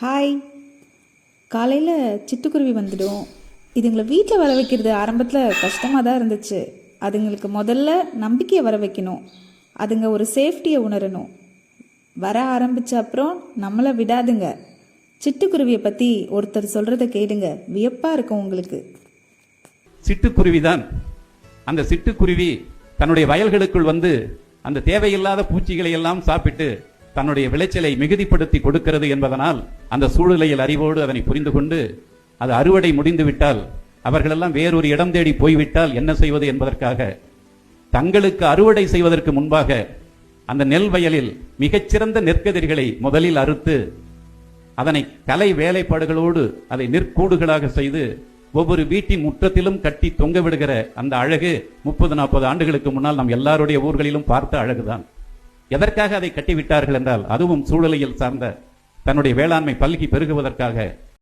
Hi காலையில் சிட்டுக்குருவி வந்துடும். இதுங்களை வீட்டில் வர வைக்கிறது ஆரம்பத்தில் கஷ்டமாக தான் இருந்துச்சு அதுங்களுக்கு முதல்ல நம்பிக்கையை வர வைக்கணும். அதுங்க ஒரு சேஃப்டியை உணரணும். வர ஆரம்பித்த அப்புறம் நம்மளை விடாதுங்க. சிட்டுக்குருவியை பற்றி ஒருத்தர் சொல்கிறத கேளுங்க. வியப்பாக இருக்கும் உங்களுக்கு. சிட்டுக்குருவி தான் அந்த சிட்டுக்குருவி தன்னுடைய வயல்களுக்குள் வந்து அந்த தேவையில்லாத பூச்சிகளை எல்லாம் சாப்பிட்டு தன்னுடைய விளைச்சலை மிகுதிப்படுத்தி கொடுக்கிறது என்பதனால் அந்த சூழ்நிலையில் அறிவோடு அதனை புரிந்து கொண்டு அது அறுவடை முடிந்துவிட்டால் அவர்களெல்லாம் வேறொரு இடம் தேடி போய்விட்டால் என்ன செய்வது என்பதற்காக தங்களுக்கு அறுவடை செய்வதற்கு முன்பாக அந்த நெல் வயலில் மிகச்சிறந்த நெற்கதிர்களை முதலில் அறுத்து அதனை கலை வேலைப்பாடுகளோடு அதை நெற்கூடுகளாக செய்து ஒவ்வொரு வீட்டின் முற்றத்திலும் கட்டி தொங்க விடுகிற அந்த அழகு முப்பது நாற்பது ஆண்டுகளுக்கு முன்னால் நம் எல்லாருடைய ஊர்களிலும் பார்த்த அழகுதான். எதற்காக அதை கட்டிவிட்டார்கள் என்றால் அதுவும் சூழலியல் சார்ந்த தன்னுடைய வேளாண்மை பல்கி பெருகுவதற்காக